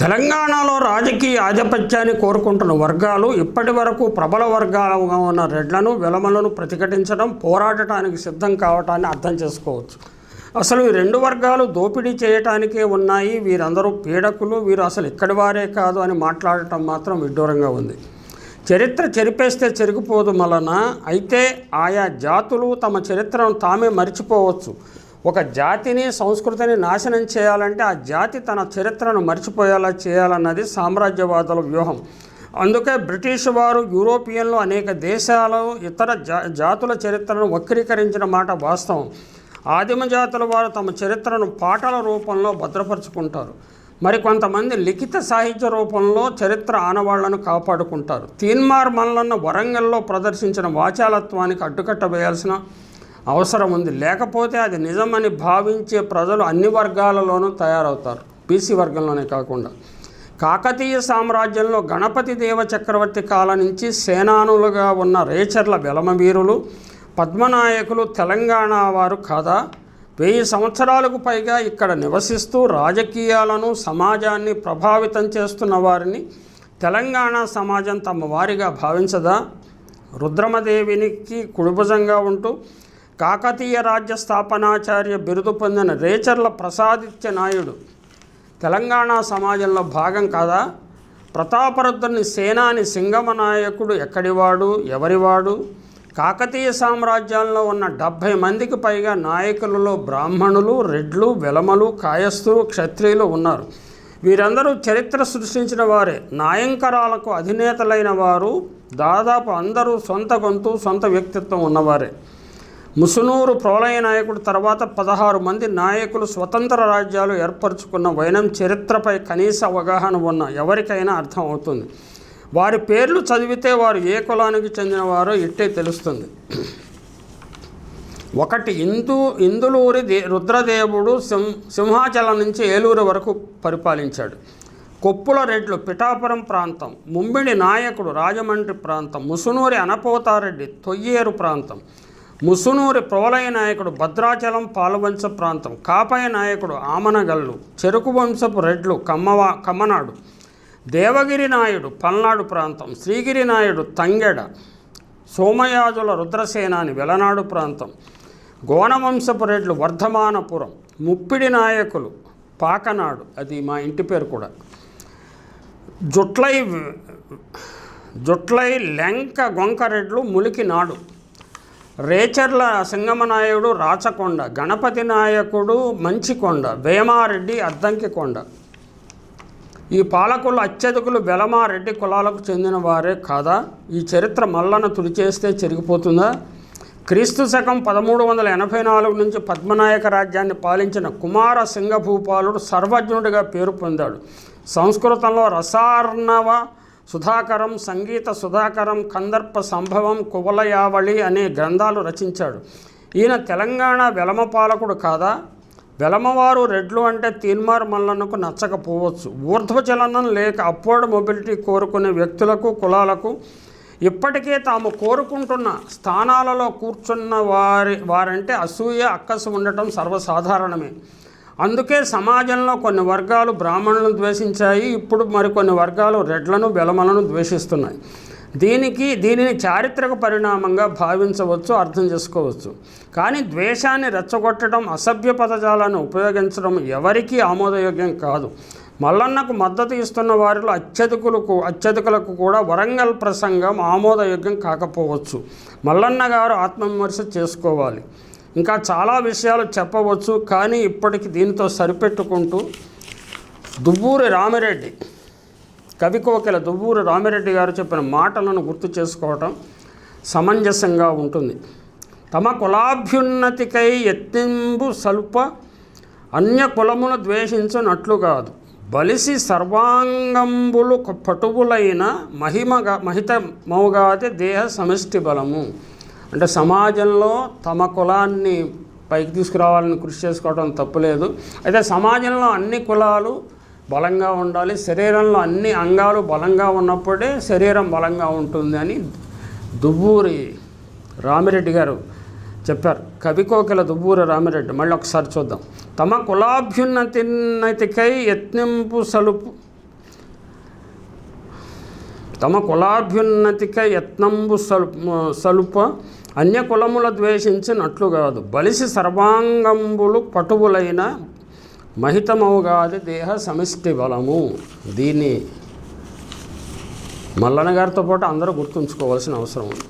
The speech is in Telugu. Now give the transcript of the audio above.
తెలంగాణలో రాజకీయ ఆధిపత్యాన్ని కోరుకుంటున్న వర్గాలు ఇప్పటి వరకు ప్రబల వర్గాలుగా ఉన్న రెడ్లను విలమలను ప్రతిఘటించడం పోరాడటానికి సిద్ధం కావటాన్ని అర్థం చేసుకోవచ్చు. అసలు ఈ రెండు వర్గాలు దోపిడీ చేయటానికే ఉన్నాయి. వీరందరూ పీడకులు వీరు అసలు ఇక్కడి వారే కాదు అని మాట్లాడటం మాత్రం విడ్డూరంగా ఉంది. చరిత్ర చెరిపేస్తే చెరిగిపోదు మలన. అయితే ఆయా జాతులు తమ చరిత్రను తామే మర్చిపోవచ్చు. ఒక జాతిని సంస్కృతిని నాశనం చేయాలంటే ఆ జాతి తన చరిత్రను మర్చిపోయేలా చేయాలన్నది సామ్రాజ్యవాదుల వ్యూహం. అందుకే బ్రిటిష్ వారు యూరోపియన్లు అనేక దేశాలు ఇతర జా జాతుల చరిత్రను వక్రీకరించిన మాట వాస్తవం. ఆదిమ జాతుల వారు తమ చరిత్రను పాటల రూపంలో భద్రపరుచుకుంటారు. మరి కొంతమంది లిఖిత సాహిత్య రూపంలో చరిత్ర ఆనవాళ్ళను కాపాడుకుంటారు. తీన్మార్ మల్లన్న వరంగల్లో ప్రదర్శించిన వాచాలత్వానికి అడ్డుకట్ట వేయాల్సిన అవసరం ఉంది. లేకపోతే అది నిజమని భావించే ప్రజలు అన్ని వర్గాలలోనూ తయారవుతారు. బీసీ వర్గంలోనే కాకుండా. కాకతీయ సామ్రాజ్యంలో గణపతి దేవ చక్రవర్తి కాలం నుంచి సేనానులుగా ఉన్న రేచర్ల వెలమవీరులు పద్మనాయకులు తెలంగాణ వారు కాదా? వెయ్యి సంవత్సరాలకు పైగా ఇక్కడ నివసిస్తూ రాజకీయాలను సమాజాన్ని ప్రభావితం చేస్తున్న వారిని తెలంగాణ సమాజం తమ వారిగా భావించదా? రుద్రమదేవినికి కుడిభుజంగా ఉంటూ కాకతీయ రాజ్య స్థాపనాచార్య బిరుదు పొందిన రేచర్ల ప్రసాదిత్య నాయుడు. తెలంగాణ సమాజంలో భాగం కాదా? ప్రతాపరుద్రుని సేనాని సింగమ నాయకుడు ఎక్కడివాడు? ఎవరివాడు? కాకతీయ సామ్రాజ్యంలో ఉన్న డెబ్భై మందికి పైగా నాయకులలో బ్రాహ్మణులు రెడ్లు వెలమలు కాయస్థులు క్షత్రియులు ఉన్నారు. వీరందరూ చరిత్ర సృష్టించిన వారే. నాయంకరాలకు అధినేతలైన వారు దాదాపు అందరూ సొంత గొంతు సొంత వ్యక్తిత్వం ఉన్నవారే. ముసునూరు ప్రళయ నాయకుడు తర్వాత పదహారు మంది నాయకులు స్వతంత్ర రాజ్యాలు ఏర్పరచుకున్న వైనం చరిత్రపై కనీస అవగాహన ఉన్న ఎవరికైనా అర్థం అవుతుంది. వారి పేర్లు చదివితే వారు ఏ కులానికి చెందినవారో ఇట్టే తెలుస్తుంది. ఒకటి ఇందు ఇందులూరి దే రుద్రదేవుడు సింహ సింహాచలం నుంచి ఏలూరు వరకు పరిపాలించాడు. కొప్పుల రెడ్లు పిఠాపురం ప్రాంతం ముంబిడి నాయకుడు రాజమండ్రి ప్రాంతం ముసునూరి అనపోతారెడ్డి తొయ్యేరు ప్రాంతం ముసునూరి ప్రోలయ నాయకుడు భద్రాచలం పాలవంశ ప్రాంతం కాపయ నాయకుడు ఆమనగల్లు చెరుకు వంశపు రెడ్లు కమ్మవా కమ్మనాడు దేవగిరి నాయుడు పల్నాడు ప్రాంతం శ్రీగిరి నాయుడు తంగెడ సోమయాజుల రుద్రసేనాని వెలనాడు ప్రాంతం గోనవంశపు రెడ్లు వర్ధమానపురం ముప్పిడి నాయకులు పాకనాడు అది మా ఇంటి పేరు కూడా. జుట్లై జుట్లై లెంక గొంకరెడ్లు ములికినాడు. నాడు రేచర్ల సింగమనాయుడు రాచకొండ గణపతి నాయకుడు మంచికొండ వేమారెడ్డి అద్దంకి కొండ. ఈ పాలకులు అత్యధికులు బెలమారెడ్డి కులాలకు చెందిన వారే కాదా? ఈ చరిత్ర మల్లన తుడిచేస్తే చెరిగిపోతుందా? క్రీస్తు శకం పదమూడు వందల ఎనభై నాలుగు నుంచి పద్మనాయక రాజ్యాన్ని పాలించిన కుమార సింగభూపాలుడు సర్వజ్ఞుడిగా పేరు పొందాడు. సంస్కృతంలో రసార్ణవ సుధాకరం సంగీత సుధాకరం కందర్ప సంభవం కువలయావళి అనే గ్రంథాలు రచించాడు. ఈయన తెలంగాణ వెలమ పాలకుడు కాదా? వెలమవారు రెడ్లు అంటే తీన్మార్ మల్లన్నకు నచ్చకపోవచ్చు. ఊర్ధ్వచలనం లేక అప్వర్డ్ మొబిలిటీ కోరుకునే వ్యక్తులకు కులాలకు ఇప్పటికే తాము కోరుకుంటున్న స్థానాలలో కూర్చున్న వారి వారంటే అసూయ అక్కసు ఉండటం సర్వసాధారణమే. అందుకే సమాజంలో కొన్ని వర్గాలు బ్రాహ్మణులను ద్వేషించాయి ఇప్పుడు మరికొన్ని వర్గాలు రెడ్లను బెలమలను ద్వేషిస్తున్నాయి. దీనికి దీనిని చారిత్రక పరిణామంగా భావించవచ్చు అర్థం చేసుకోవచ్చు. కానీ ద్వేషాన్ని రెచ్చగొట్టడం అసభ్య పదజాలను ఉపయోగించడం ఎవరికీ ఆమోదయోగ్యం కాదు. మల్లన్నకు మద్దతు ఇస్తున్న వారిలో అత్యధికులకు అత్యధికులకు కూడా వరంగల్ ప్రసంగం ఆమోదయోగ్యం కాకపోవచ్చు. మల్లన్న గారు ఆత్మవిమర్శ చేసుకోవాలి. ఇంకా చాలా విషయాలు చెప్పవచ్చు కానీ ఇప్పటికి దీనితో సరిపెట్టుకుంటూ దువ్వూరి రామిరెడ్డి కవికోకిల దువ్వూరి రామిరెడ్డి గారు చెప్పిన మాటలను గుర్తు చేసుకోవటం సమంజసంగా ఉంటుంది. తమ కులాభ్యున్నతికై యత్నింబు స్వల్ప అన్య కులమును ద్వేషించనట్లు కాదు. బలిసి సర్వాంగంబులు పటువులైన మహిమగా మహితమవుగాది దేహ సమిష్టి బలము. అంటే సమాజంలో తమ కులాన్ని పైకి తీసుకురావాలని కృషి చేసుకోవడం తప్పులేదు. అయితే సమాజంలో అన్ని కులాలు బలంగా ఉండాలి శరీరంలో అన్ని అంగాలు బలంగా ఉన్నప్పుడే శరీరం బలంగా ఉంటుంది అని దువ్వూరి రామిరెడ్డి గారు చెప్పారు. కవికోకిల దువ్వూరి రామిరెడ్డి మళ్ళీ ఒకసారి చూద్దాం. తమ కులాభ్యున్నతికై యత్నింపు సలుపు తమ కులాభ్యున్నతిక యత్నంబు సలుప సలుప అన్య కులముల ద్వేషించినట్లు కాదు. బలిసి సర్వాంగంబులు పటువులైన మహితమవుగాది దేహ సమిష్టి బలము. దీన్ని మల్లన్న గారితో పాటు అందరూ గుర్తుంచుకోవాల్సిన అవసరం ఉంది.